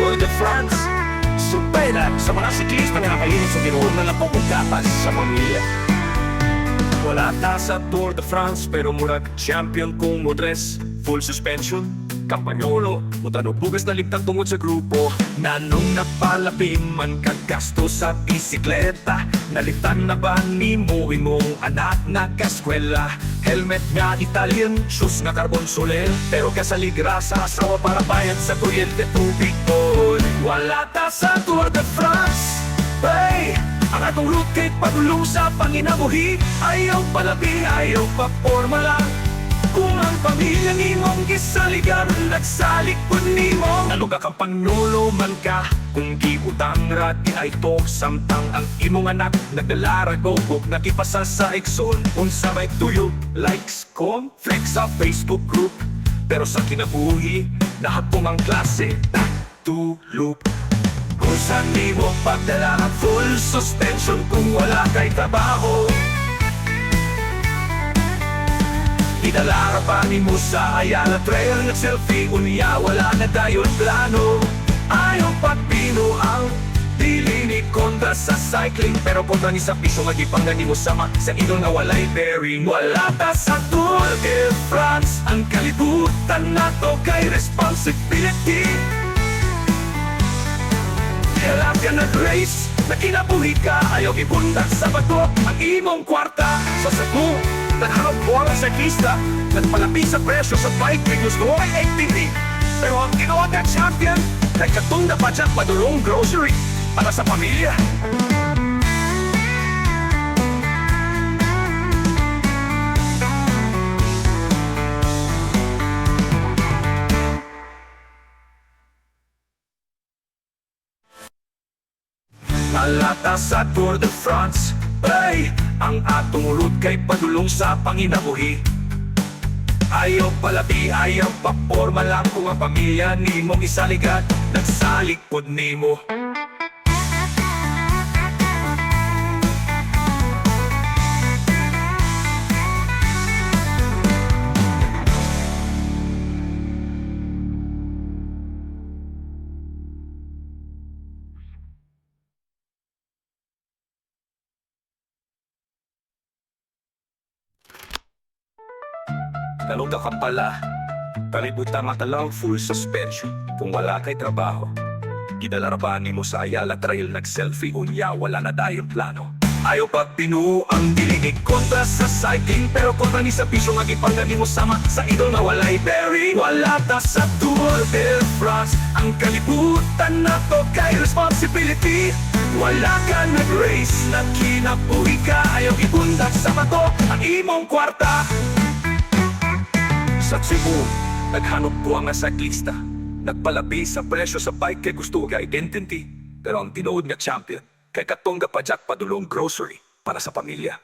Tour de France. Supera sa mga siklista nga kainin sa tinuon na napupugkapas sa pamilya. Wala ta sa Tour de France pero murag champion kung modres. Full suspension, kampanyolo Mutano bugas na ligtang tungod sa grupo. Nanong napalapin man kagasto sa bisikleta Nalitan na ba ni mo imong anak na kaskwela? Helmet nga Italian, shoes nga carbon soler Pero kasaligrasa asawa para bayad sa kuryente tubig ko Wala ta sa Tour de France. Hey! Ang atong route kay pagulong sa panginabuhi Ayaw palabi, ayaw pa forma lang Kung ang pamilya ni mong gisaligan Nagsalikod ni mo Naluga kang pangnulo man ka Kung giutang rati ay to Samtang ang imong anak. Nagdalara gogog Nakipasa sa Exxon. Unsa may tuyo Likes, flex sa Facebook group. Pero sa kinabuhi Nahapong ang klase Tulog. Kung saan di mo pagdala full suspension kung wala kay trabaho. Idalara pa ni mo sa Ayala Trail Nag-selfie unya wala na tayo plano. Ayaw pagpino ang dili ni kontra sa cycling Pero kontra ni sa piso magipanggan ni mo sama Sa idol nga walay bearing. Wala ta sa Tour de France Ang kalibutan na to kay responsibility nag-race Na kinabuhi ka Ayaw ibundak sa bato Ang imong kwarta. Sa sabu Nagharap ko ang saklista Nagpalapi sa presyo sa bike May gusto ay activity Pero ang ginawa ng champion Nagkatunda pa dyan padulong grocery Para sa pamilya Malata sa Tour de France Ay, ang atong route kay padulong sa panginabuhi. Ayaw palabi, ayaw pa forma lang kung ang pamilya ni mong isaligat. Nagsalikod ni mo Naluga ka pala. Kalibutan matalaw full suspension Kung wala kay trabaho. Gidalarabaan mo sa Ayala Trail Nag-selfie? Unya wala na dayong plano. Ayaw pa pinuo ang diligig kontra sa cycling Pero kontra ni sa piso nga gipanggan mo sama Sa idol nga walay bearing Wala ta sa Tour de France Ang kalibutan na to kay responsibility. Wala ka nag-race na kinabuhi ka. Ayaw ibundak sa bato ang imong kwarta sa Cebu, naghanap po ang saklista. Nagpalabi sa presyo sa bike kay gusto nga identity. Pero ang tinuod nga champion, kay katongga pa jack padulong grocery para sa pamilya.